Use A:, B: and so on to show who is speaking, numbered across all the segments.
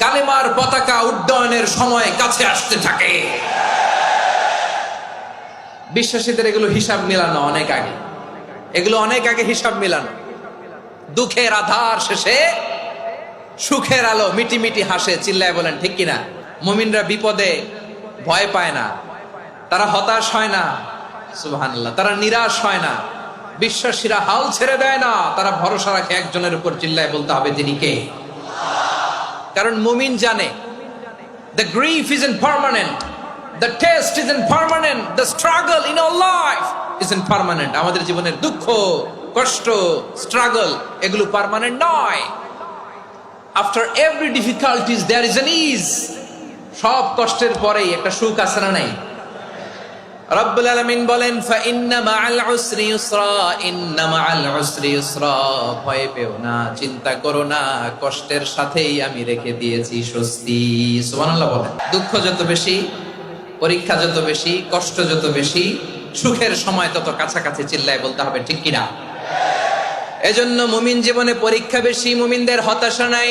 A: কালিমার পতাকা উড্ডয়নের সময় কাছে আসতে থাকে। বিশ্বাসীদের এগুলো হিসাব মিলানো অনেক আগে। এগুলো অনেক আগে হিসাব মিলানো। দুঃখের আধার শেষে সুখের আলো মিটি মিটি হাসে, চিল্লায় বলেন, ঠিক কিনা? মুমিনরা বিপদে ভয় পায় না। তারা হতাশ হয় না। সুবহানাল্লাহ। তারা নিরাশ হয় না। বিশ্বাসীরা হাল ছেড়ে দেয় না। তারা ভরসা রাখে একজনের উপর, চিল্লায় বলতে হবে তিনি কে? কারণ মুমিন জানে the grief is impermanent the test is impermanent the struggle in our life is impermanent আমাদের জীবনের দুঃখ, কষ্ট স্ট্রাগল এগুলো পারমানেন্ট নয়। After every difficulties there is an ease সব কষ্টের পরেই একটা সুখ আছে না নাই? রব্বুল আলামিন বলেন ভয় পেও না, চিন্তা করো না, কষ্টের সাথেই আমি রেখে দিয়েছি স্বস্তি। সুবহানাল্লাহ বলেন। দুঃখ যত বেশি, পরীক্ষা যত বেশি, কষ্ট যত বেশি, সুখের সময় তত কাছাকাছি চিল্লায় বলতে হবে, ঠিক কিনা? এজন্য মুমিন জীবনে পরীক্ষা বেশি, মুমিনদের হতাশা নাই।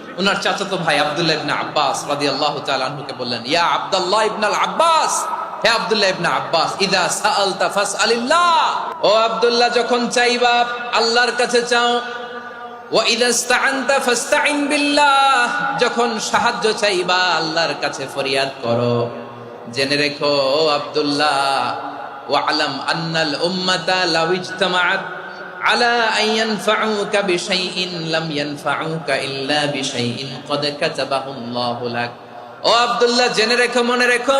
A: ওনার চাচাতো ভাই আব্দুল্লাহ ইবনে আব্বাস রাদিয়াল্লাহু তাআলা আনহুকে বললেন, ইয়া আব্দুল্লাহ ইবনে আল আব্বাস, হে ইবনে আব্বাস, ইদা সাআলতা ফাসআলিল্লাহ। ও আব্দুল্লাহ, যখন চাইবা, আল্লাহর কাছে চাও। ওয়া ইদা ইসতাআনতা বিল্লাহ। যখন সাহায্য চাইবা, আল্লাহর কাছে ফরিয়াদ করো। জেনে রেখো আব্দুল্লাহ ওয়ালাম আন্নাল উম্মাতা লাউ ইজতামাআত। আলা আইয়ান ফাউকা বিশাইইন ও জেনে মনে রেখো,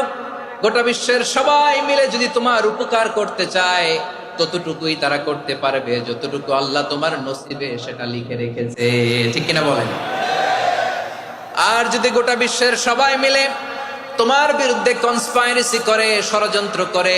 A: গোটা বিশ্বের সবাই মিলে যদি তোমার উপকার করতে চায়, ততটুকুই তারা করতে পারবে, যতটুকু আল্লাহ তোমার নসিবে সেটা লিখে রেখেছে। ঠিক কিনা বলেন? আর যদি গোটা বিশ্বের সবাই মিলে তোমার বিরুদ্ধে কনসপাইরেসি করে, ষড়যন্ত্র করে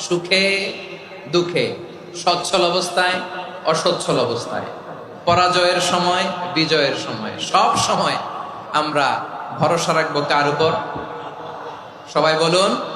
A: সুখে, দুঃখে, সচ্ছল অবস্থায়, অসচ্ছল অবস্থায়। পরাজয়ের সময়, বিজয়ের সময়। সব সময় আমরা ভরসা রাখব কার উপর? সবাই বলুন।